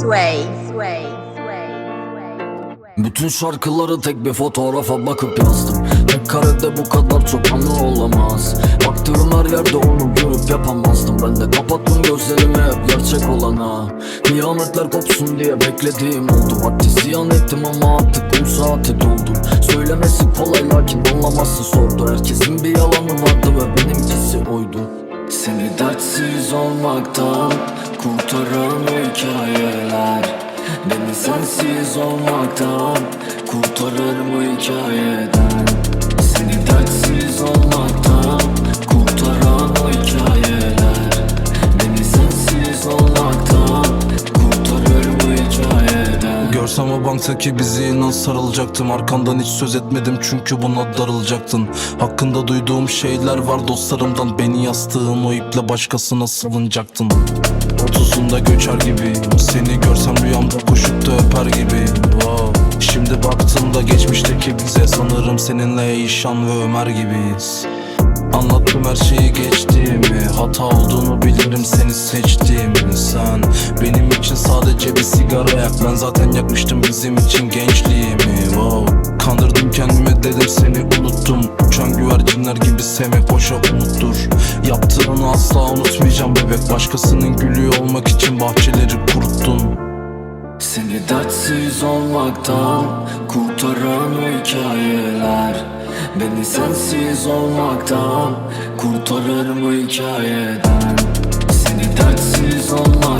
Sway, sway. Bütün şarkıları tek bir fotoğrafa bakıp yazdım. Tek karede bu kadar çok anı olamaz. Baktığım her yerde onu görüp yapamazdım. Ben de kapattım gözlerimi hep gerçek olana. Kıyametler kopsun diye beklediğim oldu. Vakti ziyan ettim ama artık kum saati doldu Söylemesi kolay lakin anlaması sordu Herkesin bir yalanı vardı ve benimkisi oydu Seni dertsiz olmaktan kurtaran hikayeler. Beni sensiz olmaktan kurtarır mı hikayeden Seni dertsiz olmaktan Görsem o banktaki bizi inan sarılacaktım. Arkandan hiç söz etmedim çünkü buna darılacaktın. Hakkında duyduğum şeyler var dostlarımdan. Beni yastığın o iple başkasına sılınacaktın Otuzunda göçer gibi. Seni görsem rüyamda koşup da öper gibi. Wow. Şimdi baktığımda geçmişteki bize Sanırım seninle İşan ve Ömer gibiyiz. Anlattım her şeyi geçtiğimi. Hata olduğunu bilirim seni seçtiğimi sadece bir sigara yak. Ben zaten yakmıştım bizim için gençliğimi. Wow. Kandırdım kendimi dedim seni unuttum. Uçan güvercinler gibi sevmek boşa umuttur Yaptığını asla unutmayacağım bebek. Başkasının gülü olmak için bahçeleri kuruttun Seni dertsiz olmaktan kurtaran o hikayeler. Beni sensiz olmaktan kurtarır mı hikayeden? Seni dertsiz olmaktan